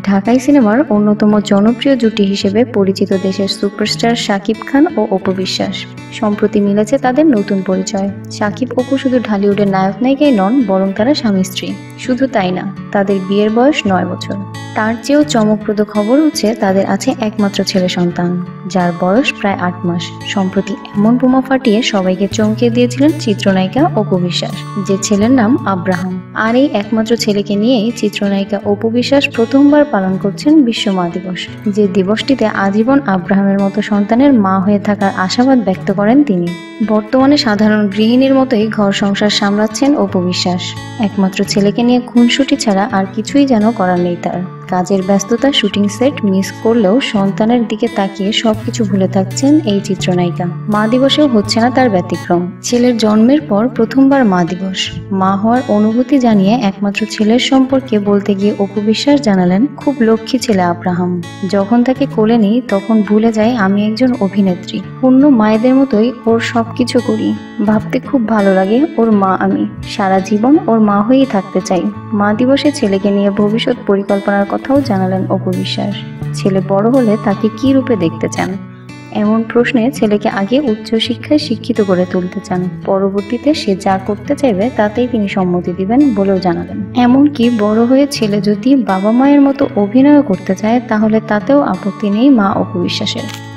ঢাকাই সিনেমার অন্যতম জনপ্রিয় জুটি হিসেবে পরিচিত দেশের সুপারস্টার শাকিব খান ও অপু বিশ্বাস। সম্প্রতি মিলেছে তাদের নতুন পরিচয়। শাকিব অপু শুধু ঢালিউডের নায়ক নায়িকাই নন, বরং তারা স্বামী স্ত্রী শুধু তাই না। তাদের বিয়ের বয়স নয় বছর। তার চেয়েও চমকপ্রদ খবর হচ্ছে, তাদের আছে একমাত্র ছেলে সন্তান, যার বয়স প্রায় আট মাস। সম্প্রতি এমন বোমা ফাটিয়ে সবাইকে চমকে দিয়েছিলেন চিত্রনায়িকা অপু বিশ্বাস, যে ছেলের নাম আব্রাহাম। আর এই একমাত্র ছেলেকে নিয়েই চিত্রনায়িকা অপু বিশ্বাস প্রথমবার পালন করছেন বিশ্ব মা দিবস, যে দিবসটিতে আজীবন আব্রাহামের মতো সন্তানের মা হয়ে থাকার আশাবাদ ব্যক্ত করেন তিনি। বর্তমানে সাধারণ গৃহিণীর মতোই ঘর সংসার সামলাচ্ছেন অপু বিশ্বাস। একমাত্র ছেলেকে নিয়ে খুনসুটি ছাড়া আর কিছুই যেন করার নেই তার। কাজের ব্যস্ততা শুটিং সেট মিস করলেও সন্তানের দিকে তাকিয়ে সবকিছু ভুলে থাকছেন এই চিত্রনায়িকা। মা দিবসেও হচ্ছে না তার ব্যতিক্রম। ছেলের জন্মের পর প্রথমবার মা দিবস। মা হওয়ার অনুভূতি জানিয়ে একমাত্র ছেলের সম্পর্কে বলতে গিয়ে অপু বিশ্বাস জানালেন, খুব লক্ষ্মী ছেলে আব্রাহাম। যখন তাকে কোলে নিই, তখন ভুলে যাই আমি একজন অভিনেত্রী। পূর্ণ মায়েদের মতোই ওর সবকিছু করি। ভাবতে খুব ভালো লাগে ওর মা আমি। সারা জীবন ওর মা হয়েই থাকতে চাই। মা দিবসে ছেলেকে নিয়ে ভবিষ্যৎ পরিকল্পনার কথাও জানালেন অপু বিশ্বাস। ছেলে বড় হলে তাকে কি রূপে দেখতে চান? এমন প্রশ্নে ছেলেকে আগে উচ্চশিক্ষায় শিক্ষিত করে তুলতে চান। পরবর্তীতে সে যা করতে চাইবে তাতেই তিনি সম্মতি দিবেন বলেও জানালেন। এমনকি বড় হয়ে ছেলে যদি বাবা মায়ের মতো অভিনয় করতে চায়, তাহলে তাতেও আপত্তি নেই মা অপু বিশ্বাসের।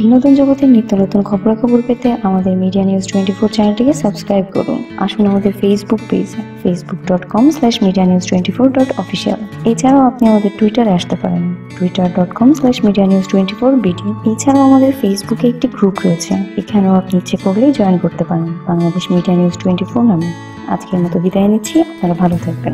বিনোদন জগতের নিত্য নতুন খবরাখবর পেতে আমাদের মিডিয়া নিউজ টোয়েন্টি ফোর চ্যানেলটিকে সাবস্ক্রাইব করুন। আসুন আমাদের Facebook page Facebook dot com slash media news twenty four dot official এছাড়াও আপনি আমাদের টুইটারে আসতে পারেন Twitter dot com slash media news twenty four BD এছাড়াও আমাদের ফেসবুকে একটি গ্রুপ রয়েছে, এখানেও আপনি ইচ্ছে করলেই জয়েন করতে পারেন, Bangladesh media news twenty four নামে। আজকের মতো বিদায় নিচ্ছি, আপনারা ভালো থাকবেন।